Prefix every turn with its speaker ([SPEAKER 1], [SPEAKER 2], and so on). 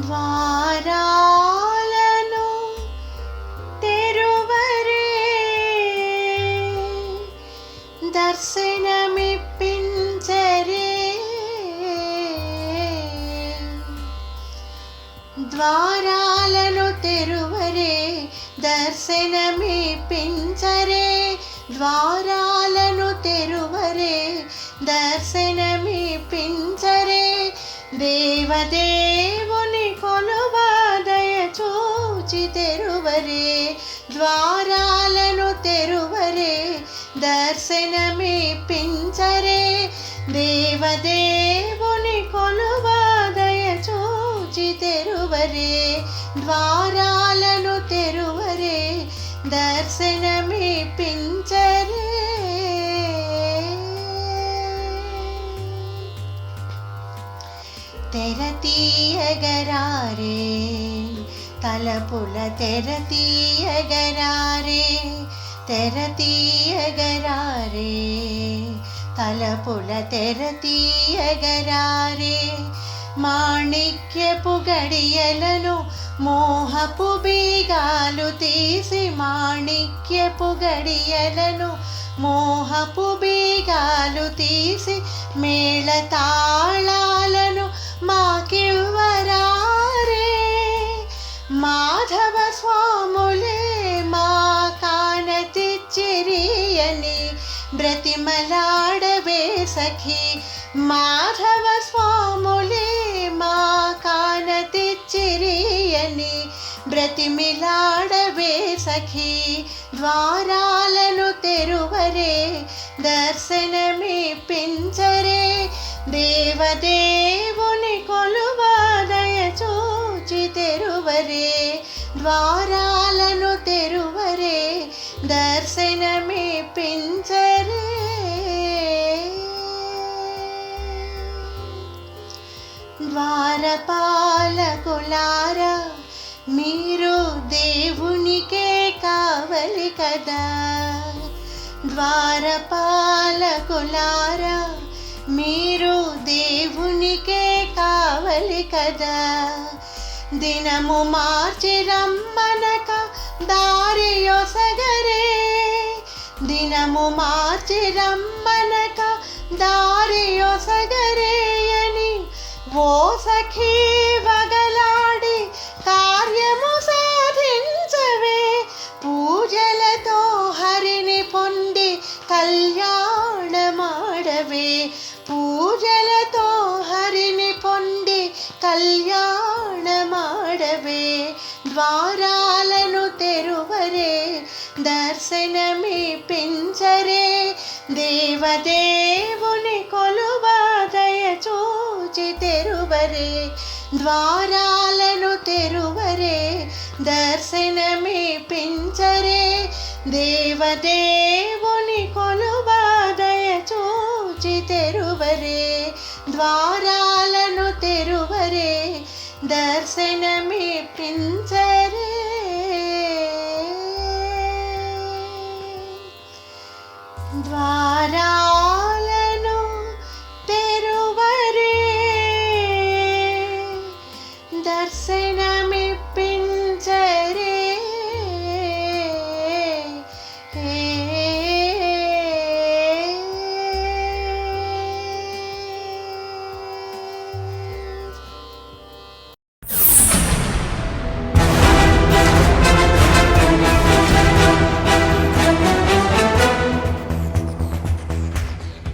[SPEAKER 1] ద్వారాలను తెరువరే. దర్శనమిప్పించరే. ద్వారాలను తెరువరే. దర్శనమిప్పించరే. ద్వారాలను తెరువరే. దర్శనమిప్పించరే. దేవదే ద్వారాలను తెరువరే దర్శనమే పించరే దేవదేవుని కొలువాదయ చూచి తెరువరే ద్వారాలను తెరువరే దర్శనమిప్పించరే. తెర తీయగరారే. తలపుల తెర తీయగరారే తెర తీయగరారే తలపుల తెర తీయగరారే మాణిక్యపు గడియలను మోహపు బీగాలు తీసి మాణిక్యపు గడియలను మోహపు బీగాలు తీసి మేళతాళాలను బ్రతిమలాడవే సఖి. మాధవ స్వాములే మా కాన తెచ్చిరియని బ్రతిమిలాడవే సఖి. ద్వారాలను తెరువరే దర్శనమిప్పించరే. దేవదేవుని కొలువాదయ చూచి తెరువరే ద్వారాలను తెరువరే దర్శనమిప్పించరే ద్వారపాలకులారా మీరు దేవునికే కావలి కదా. ద్వారపాలకులారా మీరు దేవునికే కావలి కదా. దినము మార్చి రమ్మనక దారియొసగరే దినము మార్చి రమ్మనక దారియొసగరే అని ఓ సఖీ వగలాడి కార్యము సాధించవే. పూజలతో హరిని పొంది కళ్యాణమాడవే. పూజలతో హరిని పొంది కళ్యాణమాడవే. ద్వారాలను తెరువరే దర్శనమిప్పించరే. దేవదేవుని తెరువరే ద్వారాలను తెరువరే దర్శనమే పెంచరే. దేవదేవుని కొలువాదయ చూచి తెరువరే ద్వారాలను తెరువరే దర్శనమే పెంచరే. ద్వారా తెరువరే దర్శనమిప్పించరే